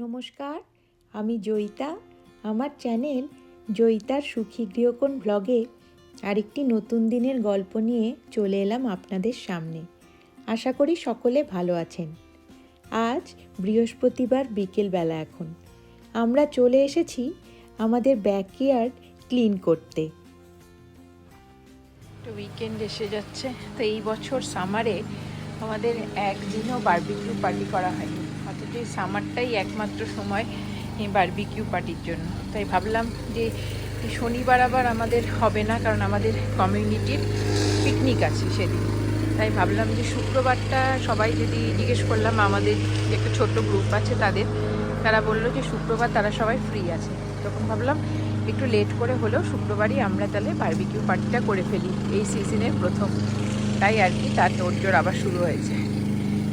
নমস্কার, আমি জয়িতা। আমার চ্যানেল জয়িতার সুখী গৃহকোণ ব্লগে আরেকটি নতুন দিনের গল্প নিয়ে চলে এলাম আপনাদের সামনে। আশা করি সকলে ভালো আছেন। আজ বৃহস্পতিবার বিকেলবেলা এখন। আমরা চলে এসেছি আমাদের ব্যাকইয়ার্ড ক্লিন করতে। উইকেন্ড এসে যাচ্ছে, তো এই বছর সামারে আমাদের একদিনও বারবিকিউ পার্টি করা হয়নি। এই সামারটাই একমাত্র সময় বারবিকিউ পার্টির জন্য। তাই ভাবলাম যে শনিবার আবার আমাদের হবে না, কারণ আমাদের কমিউনিটির পিকনিক আছে সেদিন। তাই ভাবলাম যে শুক্রবারটা সবাই যদি জিজ্ঞেস করলাম, আমাদের যে একটা ছোট্ট গ্রুপ আছে তাদের, তারা বলল যে শুক্রবার তারা সবাই ফ্রি আছে। তখন ভাবলাম একটু লেট করে হলেও শুক্রবারই আমরা তাহলে বারবিকিউ পার্টিটা করে ফেলি, এই সিজনের প্রথম। তাই আর কি তার তোড়জোড় আবার শুরু হয়েছে।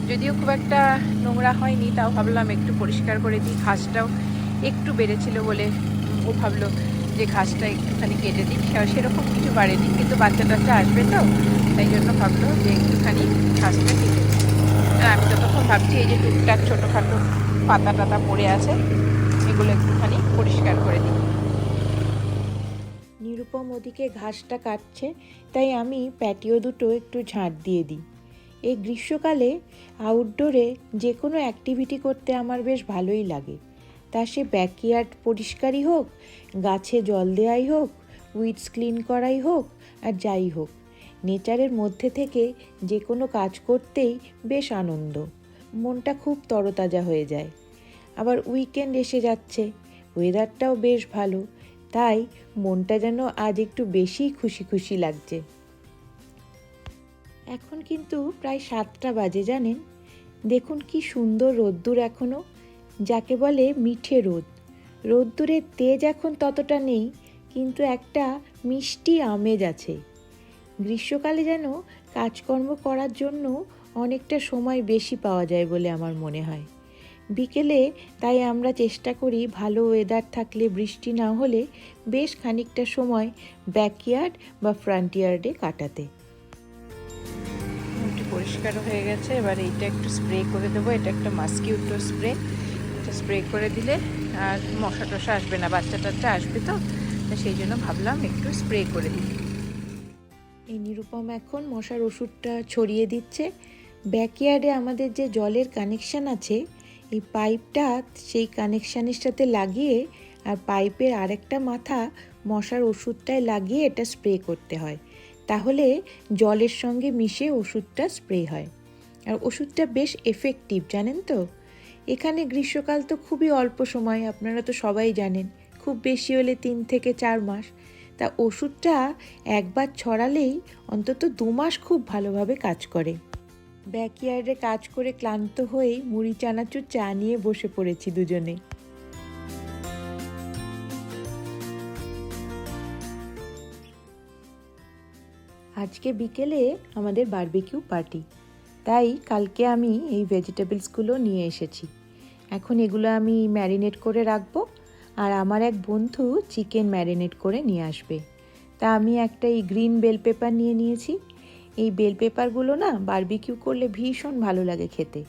যদিও খুব একটা নোংরা হয়নি, তাও ভাবলাম একটু পরিষ্কার করে দিই, ঘাসটাও একটু বেড়েছিল বলে ও ভাবলো যে ঘাসটা একটুখানি কেটে দিই সেরকম কিছু বাড়েনি, কিন্তু বাচ্চা টাচ্চা আসবে তো, তাই জন্য ভাবলো যে একটুখানি ঘাসটা কেটে দিই। আমি ততক্ষণ ভাবছি এই যে টুকটাক ছোটোখাটো পাতা টাতা পড়ে আছে, এগুলো একটুখানি পরিষ্কার করে দিই। নিরুপম ওদিকে ঘাসটা কাটছে, তাই আমি প্যাটিও দুটো একটু ঝাঁট দিয়ে দিই। এই গ্রীষ্মকালে আউটডোরে যে কোনো অ্যাক্টিভিটি করতে আমার বেশ ভালোই লাগে। তা সে ব্যাকইয়ার্ড পরিষ্কারই হোক, গাছে জল দেওয়াই হোক উইডস ক্লিন করাই হোক, আর যাই হোক নেচারের মধ্যে থেকে যে কোনো কাজ করতেই বেশ আনন্দ। মনটা খুব তরতাজা হয়ে যায়। আবার উইকেন্ড এসে যাচ্ছে ওয়েদারটাও বেশ ভালো, তাই মনটা যেন আজ একটু বেশি খুশি খুশি লাগছে। এখন কিন্তু প্রায় সাতটা বাজে, জানেন? দেখুন কি সুন্দর রোদ্দুর এখনও যাকে বলে মিঠে রোদ। রোদ্দুরের তেজ এখন ততটা নেই, কিন্তু একটা মিষ্টি আমেজ আছে। গ্রীষ্মকালে যেন কাজকর্ম করার জন্য অনেকটা সময় বেশি পাওয়া যায় বলে আমার মনে হয়। বিকেলে তাই আমরা চেষ্টা করি ভালো ওয়েদার থাকলে বৃষ্টি না হলে বেশ খানিকটা সময় ব্যাকইয়ার্ড বা ফ্রন্ট ইয়ার্ডে কাটাতে। পরিষ্কার হয়ে গেছে। এবার এইটা একটু স্প্রে করে দেবো। এটা একটা মাস্কিউটো স্প্রে এটা স্প্রে করে দিলে আর মশা টশা আসবে না বাচ্চা টাচ্চা আসবে তো। সেই জন্য ভাবলাম একটু স্প্রে করে দিই। এই নিরুপম এখন মশার ওষুধটা ছড়িয়ে দিচ্ছে। ব্যাকইয়ার্ডে আমাদের যে জলের কানেকশান আছে, এই পাইপটা সেই কানেকশানের সাথে লাগিয়ে আর পাইপের আরেকটা মাথা মশার ওষুধটায় লাগিয়ে এটা স্প্রে করতে হয়। তাহলে জলের সঙ্গে মিশে ওষুধটা স্প্রে হয়। আর ওষুধটা বেশ এফেক্টিভ জানেন তো? এখানে গ্রীষ্মকাল তো খুবই অল্প সময়, আপনারা তো সবাই জানেন। খুব বেশি হলে তিন থেকে চার মাস। তা ওষুধটা একবার ছড়ালেই অন্তত দু মাস খুব ভালোভাবে কাজ করে। ব্যাকইয়ার্ডে কাজ করে ক্লান্ত হয়েই মুড়ি, চানাচুর, চা নিয়ে বসে পড়েছি দুজনে। আজকে বিকেলে আমাদের বারবিকিউ পার্টি। তাই কালকে আমি এই ভেজিটেবলসগুলো নিয়ে এসেছি। এখন এগুলো আমি ম্যারিনেট করে রাখব আর আমার এক বন্ধু চিকেন ম্যারিনেট করে নিয়ে আসবে। তা আমি একটা এই গ্রিন বেল পেপার নিয়ে নিয়েছি। এই বেল পেপারগুলো না বারবিকিউ করলে ভীষণ ভালো লাগে খেতে।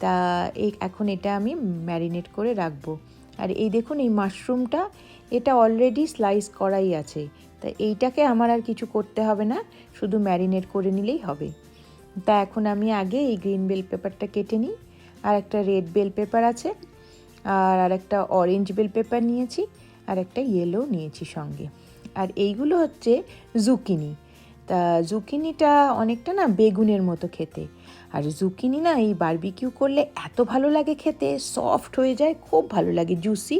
তা এখন এটা আমি ম্যারিনেট করে রাখব। আর এই দেখুন, এই মাশরুমটা, এটা অলরেডি স্লাইস করাই আছে। তা এইটাকে আমার আর কিছু করতে হবে না, শুধু ম্যারিনেট করে নিলেই হবে। তা এখন আমি আগে এই গ্রিন বেল পেপারটা কেটে নিই। আর একটা রেড বেল পেপার আছে, আর আর একটা অরেঞ্জ বেল পেপার নিয়েছি, আর একটা ইয়েলো নিয়েছি সঙ্গে। আর এইগুলো হচ্ছে জুকিনি তা জুকিনিটা অনেকটা না বেগুনের মতো খেতে। আর জুকিনি না এই বারবিকিউ করলে এত ভালো লাগে খেতে সফট হয়ে যায়, খুব ভালো লাগে জুসি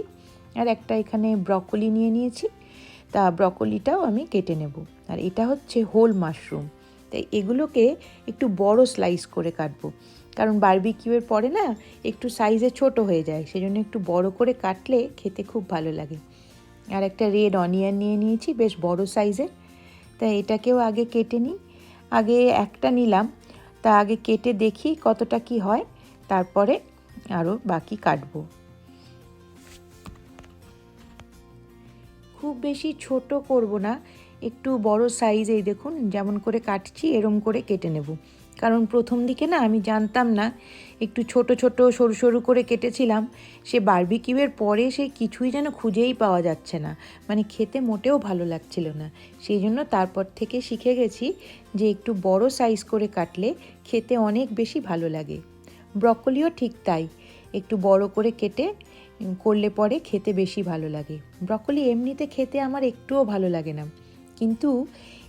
আর একটা এখানে ব্রকলি নিয়ে নিয়েছি, তা ব্রকলিটাও আমি কেটে নেব। আর এটা হচ্ছে হোল মাশরুম তাই এগুলোকে একটু বড় স্লাইস করে কাটবো। কারণ বারবিকিউয়ের পরে না একটু সাইজে ছোট হয়ে যায়, সেজন্য একটু বড় করে কাটলে খেতে খুব ভালো লাগে। আর একটা রেড অনিয়ন নিয়ে নিয়েছি, বেশ বড় সাইজের তা এটাকেও আগে কেটে নিই। আগে একটা নিলাম তা আগে কেটে দেখি কতটা কি হয়, তারপরে আরও বাকি কাটব। খুব বেশি ছোট করব না, একটু বড় সাইজ এই দেখুন, যেমন করে কাটছি, এরম করে কেটে নেব। কারণ প্রথম দিকে না আমি জানতাম না, একটু ছোট ছোট সরু সরু করে কেটেছিলাম, সে বারবিকিউয়ের পরে সে কিছুই যেন খুঁজেই পাওয়া যাচ্ছে না মানে খেতে মোটেও ভালো লাগছিল না। সেই জন্য তারপর থেকে শিখে গেছি যে একটু বড় সাইজ করে কাটলে খেতে অনেক বেশি ভালো লাগে। ব্রকলিও ঠিক তাই, একটু বড় করে কেটে করলে পরে খেতে বেশি ভালো লাগে। ব্রকলি এমনিতে খেতে আমার একটুও ভালো লাগে না। কিন্তু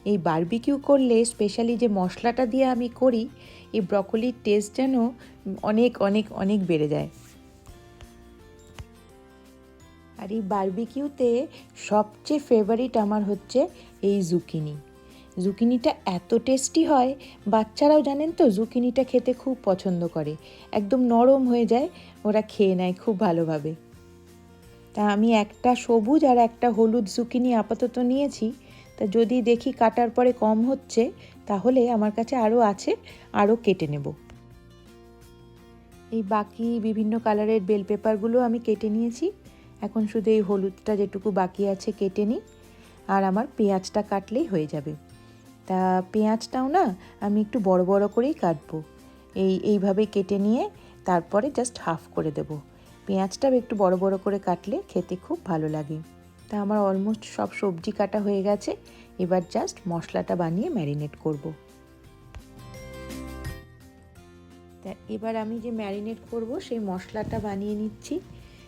এই বারবিকিউ করলে স্পেশালি যে মশলাটা দিয়ে আমি করি, এই ব্রকলির টেস্ট যেন অনেক অনেক অনেক বেড়ে যায়। আর এই বারবিকিউতে সবচেয়ে ফেভারিট আমার হচ্ছে এই জুকিনি জুকিনিটা এত টেস্টি হয়, বাচ্চারাও জানেন তো জুকিনিটা খেতে খুব পছন্দ করে। একদম নরম হয়ে যায়, ওরা খেয়ে নেয় খুব ভালোভাবে। তা আমি একটা সবুজ আর একটা হলুদ জুকিনি আপাতত নিয়েছি। তা যদি দেখি কাটার পরে কম হচ্ছে, তাহলে আমার কাছে আরও আছে আরও কেটে নেব। এই বাকি বিভিন্ন কালারের বেল পেপারগুলো আমি কেটে নিয়েছি। এখন শুধু এই হলুদটা যেটুকু বাকি আছে কেটে নিই, আর আমার পেঁয়াজটা কাটলেই হয়ে যাবে। তা পেঁয়াজটাও না, আমি একটু বড় বড় করেই কাটবো। এই, এইভাবে কেটে নিয়ে তারপরে জাস্ট হাফ করে দেব। পেঁয়াজটা একটু বড় বড় করে কাটলে খেতে খুব ভালো লাগে। তা আমার অলমোস্ট সব সবজি কাটা হয়ে গেছে। এবার জাস্ট মশলাটা বানিয়ে ম্যারিনেট করব। তা এবার আমি যে ম্যারিনেট করব, সেই মশলাটা বানিয়ে নিচ্ছি।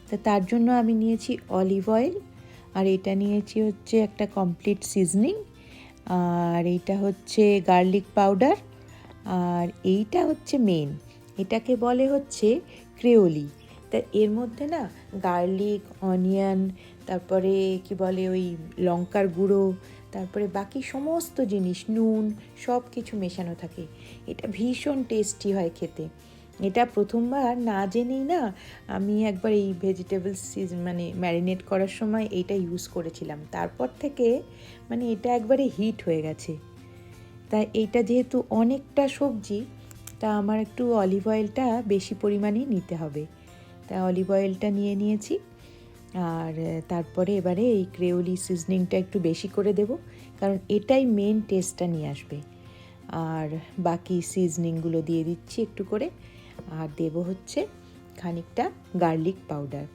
তা তার জন্য আমি নিয়েছি অলিভ অয়েল আর এটা নিয়েছি হচ্ছে একটা কমপ্লিট সিজনিং আর এইটা হচ্ছে গার্লিক পাউডার আর এইটা হচ্ছে মেন এটাকে বলে হচ্ছে ক্রেওলি তা এর মধ্যে না গার্লিক, অনিয়ন, তারপরে কি বলে ওই লঙ্কার গুঁড়ো, তারপরে বাকি সমস্ত জিনিস, নুন সব কিছু মেশানো থাকে। এটা ভীষণ টেস্টি হয় খেতে। এটা প্রথমবার না জেনেই না আমি একবার এই ভেজিটেবলস মানে ম্যারিনেট করার সময় এইটা ইউজ করেছিলাম। তারপর থেকে মানে এটা একবারে হিট হয়ে গেছে। তা এইটা যেহেতু অনেকটা সবজি, তা আমার একটু অলিভ অয়েলটা বেশি পরিমাণেই নিতে হবে। তা অলিভ অয়েলটা নিয়ে নিয়েছি। আর তারপরে এবারে এই ক্রেওলি সিজনিংটা একটু বেশি করে দেব, কারণ এটাই মেন টেস্টটা নিয়ে আসবে। আর বাকি সিজনিংগুলো দিয়ে দিচ্ছি একটু করে। আর দেব হচ্ছে খানিকটা গার্লিক পাউডার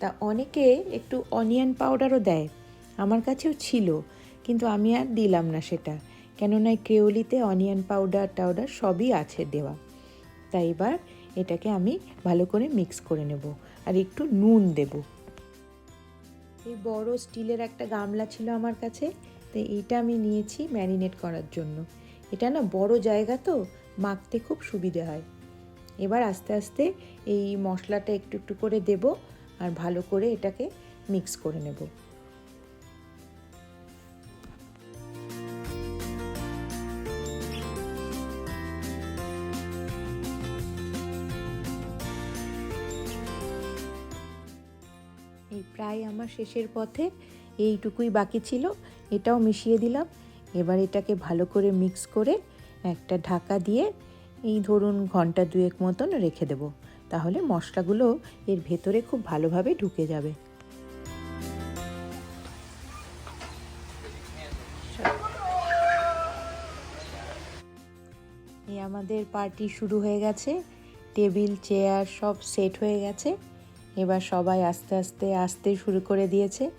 তা অনেকে একটু অনিয়ন পাউডারও দেয়, আমার কাছেও ছিল, কিন্তু আমি আর দিলাম না সেটা। কেননা ক্রেওলিতে অনিয়ন পাউডার টাউডার সবই আছে দেওয়া। তাই এবার এটাকে আমি ভালো করে মিক্স করে নেব আর একটু নুন দেব। এই বড় স্টিলের একটা গামলা ছিল আমার কাছে, তো এইটা আমি নিয়েছি ম্যারিনেট করার জন্য। এটা না বড় জায়গা তো, মাখতে খুব সুবিধে হয়। এবার আস্তে আস্তে এই মশলাটা একটু একটু করে দেব আর ভালো করে এটাকে মিক্স করে নেব। প্রায় আমার শেষের পথে এইটুকুই বাকি ছিল। এটাও মিশিয়ে দিলাম। এবার এটাকে ভালো করে মিক্স করে একটা ঢাকা দিয়ে এই ধরুন ঘণ্টা দুয়েক মতন রেখে দেব। তাহলে মশলাগুলো এর ভেতরে খুব ভালোভাবে ঢুকে যাবে। আমাদের পার্টি শুরু হয়ে গেছে। টেবিল, চেয়ার সব সেট হয়ে গেছে। এবার সবাই আস্তে আস্তে আসতে শুরু করে দিয়েছে।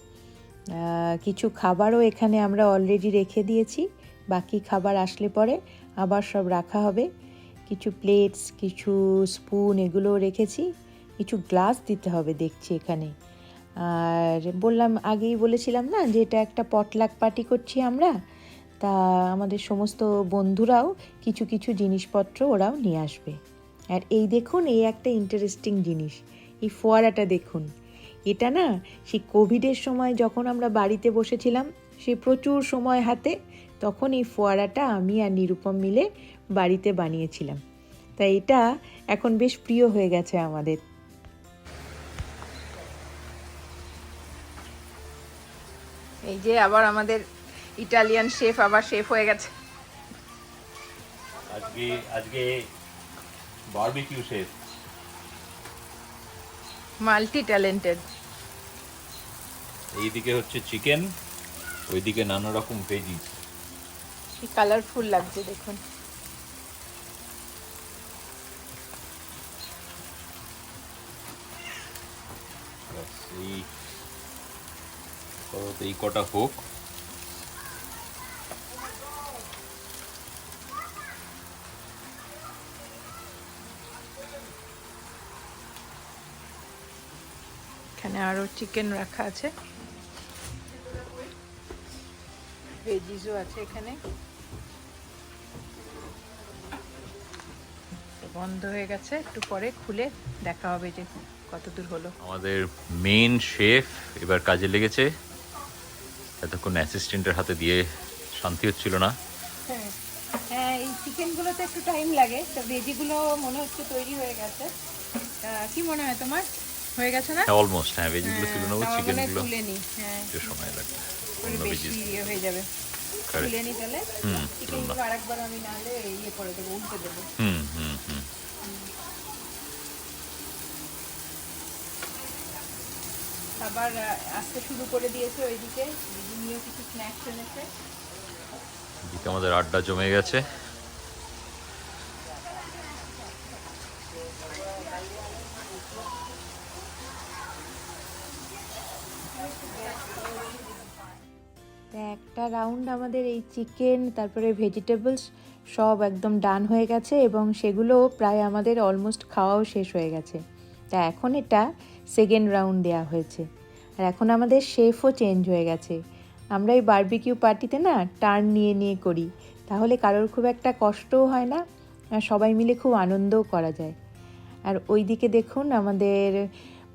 কিছু খাবারও এখানে আমরা অলরেডি রেখে দিয়েছি। বাকি খাবার আসলে পরে আবার সব রাখা হবে। কিছু প্লেটস কিছু স্পুন এগুলোও রেখেছি। কিছু গ্লাস দিতে হবে দেখছি এখানে। আর বললাম, আগেই বলেছিলাম না যে এটা একটা পটলাক পার্টি করছি আমরা? তা আমাদের সমস্ত বন্ধুরাও কিছু কিছু জিনিসপত্র ওরাও নিয়ে আসবে। আর এই দেখুন, এই একটা ইন্টারেস্টিং জিনিস। এই ফোয়ারাটা দেখুন। এটা না সেই কোভিডের সময় যখন আমরা বাড়িতে বসেছিলাম সে প্রচুর সময় হাতে তখন এই ফোয়ারাটা আমি আর নিরুপম মিলে বাড়িতে বানিয়েছিলাম। তাই এটা এখন বেশ প্রিয় হয়ে গেছে আমাদের। এই যে আবার আমাদের ইটালিয়ান শেফ আবার শেফ হয়ে গেছে। আজকে আজকে বারবিকিউ শেফ। মাল্টি ট্যালেন্টেড এইদিকে হচ্ছে চিকেন ওইদিকে নানা রকম ভেজি কি কালারফুল লাগছে দেখুন। এই কটা হোক। এখানে আরও চিকেন রাখা আছে। ভেজিসও আছে এখানে। বন্ধ হয়ে গেছে একটু পরে খুলে দেখা হবে যে কত দূর হলো। আমাদের মেন শেফ এবার কাজে লেগেছে। এতক্ষণ অ্যাসিস্ট্যান্টের হাতে দিয়ে শান্তি হচ্ছিল না। হ্যাঁ হ্যাঁ এই চিকেনগুলোতে একটু টাইম লাগে। তো ভেজিগুলো মনে হচ্ছে তৈরি হয়ে গেছে। কি মনে হয় তোমার? হয়ে গেছে না? হ্যাঁ অলমোস্ট হ্যাঁ ভেজিগুলো তুলে নেব মনে চিকেনগুলো তুলে নি হ্যাঁ। একটু সময় লাগবে। অন্য বেশি ইয়ে হয়ে যাবে। তুলে নি তাহলে? চিকেনগুলো আরেকবার আমি নাহলে ইয়ে করে দেবো উল্টে দেবো। হুম হুম হুম। আবার আসতে শুরু করে দিয়েছে ওইদিকে দিদি নিয়েও কিছু স্ন্যাক্স এনেছে। আমাদের আড্ডা জমে গেছে। রাউন্ড আমাদের এই চিকেন তারপরে ভেজিটেবলস সব একদম ডান হয়ে গেছে এবং সেগুলো প্রায় আমাদের অলমোস্ট খাওয়াও শেষ হয়ে গেছে। তা এখন এটা সেকেন্ড রাউন্ড দেওয়া হয়েছে। আর এখন আমাদের শেফও চেঞ্জ হয়ে গেছে। আমরা এই বারবিকিউ পার্টিতে না টার্ন নিয়ে নিয়ে করি। তাহলে কারোর খুব একটা কষ্টও হয় না, আর সবাই মিলে খুব আনন্দও করা যায়। আর ওইদিকে দেখুন আমাদের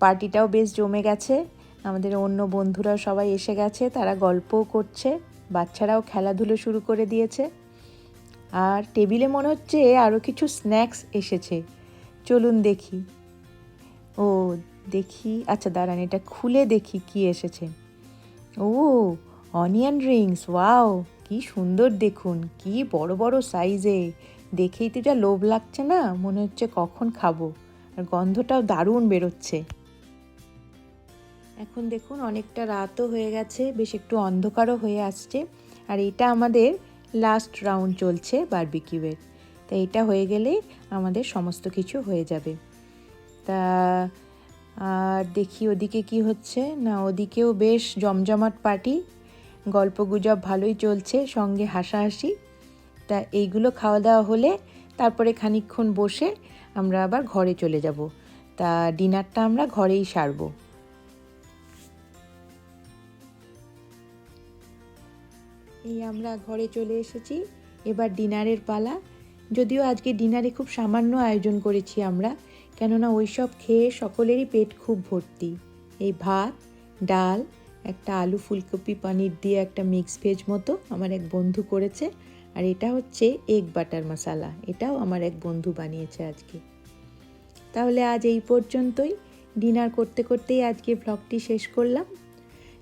পার্টিটাও বেশ জমে গেছে। আমাদের অন্য বন্ধুরা সবাই এসে গেছে, তারা গল্পও করছে। বাচ্চারাও খেলাধুলো শুরু করে দিয়েছে। আর টেবিলে মনে হচ্ছে আরও কিছু স্ন্যাক্স এসেছে। চলুন দেখি। ও, দেখি। আচ্ছা দাঁড়ান, এটা খুলে দেখি কি এসেছে। ও, অনিয়ন রিংস, ওয়াও, কি সুন্দর দেখুন, কি বড় বড় সাইজে। দেখেই তো যা লোভ লাগছে না, মনে হচ্ছে কখন খাব। আর গন্ধটাও দারুণ বেরোচ্ছে। এখন দেখুন অনেকটা রাতও হয়ে গেছে, বেশ একটু অন্ধকারও হয়ে আসছে। আর এটা আমাদের লাস্ট রাউন্ড চলছে বারবিকিউয়ের তা এটা হয়ে গেলেই আমাদের সমস্ত কিছু হয়ে যাবে। তা, আর দেখি ওদিকে কি হচ্ছে। না, ওদিকেও বেশ জমজমাট পার্টি গল্পগুজব ভালোই চলছে, সঙ্গে হাসাহাসি। তা এইগুলো খাওয়া দাওয়া হলে তারপরে খানিকক্ষণ বসে আমরা আবার ঘরে চলে যাব। তা ডিনারটা আমরা ঘরেই সারবো। এই আমরা ঘরে চলে এসেছি। এবার ডিনারের পালা। যদিও আজকে ডিনারে খুব সামান্য আয়োজন করেছি আমরা, কেননা ওইসব খেয়ে সকলেরই পেট খুব ভর্তি। এই ভাত, ডাল, একটা আলু ফুলকপি পানির দিয়ে একটা মিক্স ভেজ মতো আমার এক বন্ধু করেছে, আর এটা হচ্ছে এগ বাটার মশালা এটাও আমার এক বন্ধু বানিয়েছে আজকে। তাহলে আজ এই পর্যন্তই। ডিনার করতে করতেই আজকে ব্লগটি শেষ করলাম।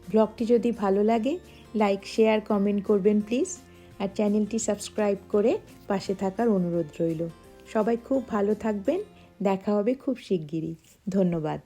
ব্লগটি যদি ভালো লাগে লাইক, শেয়ার, কমেন্ট করবেন প্লিজ। আর চ্যানেলটি সাবস্ক্রাইব করে পাশে থাকার অনুরোধ রইল। সবাই খুব ভালো থাকবেন। দেখা হবে খুব শিগগিরই। ধন্যবাদ।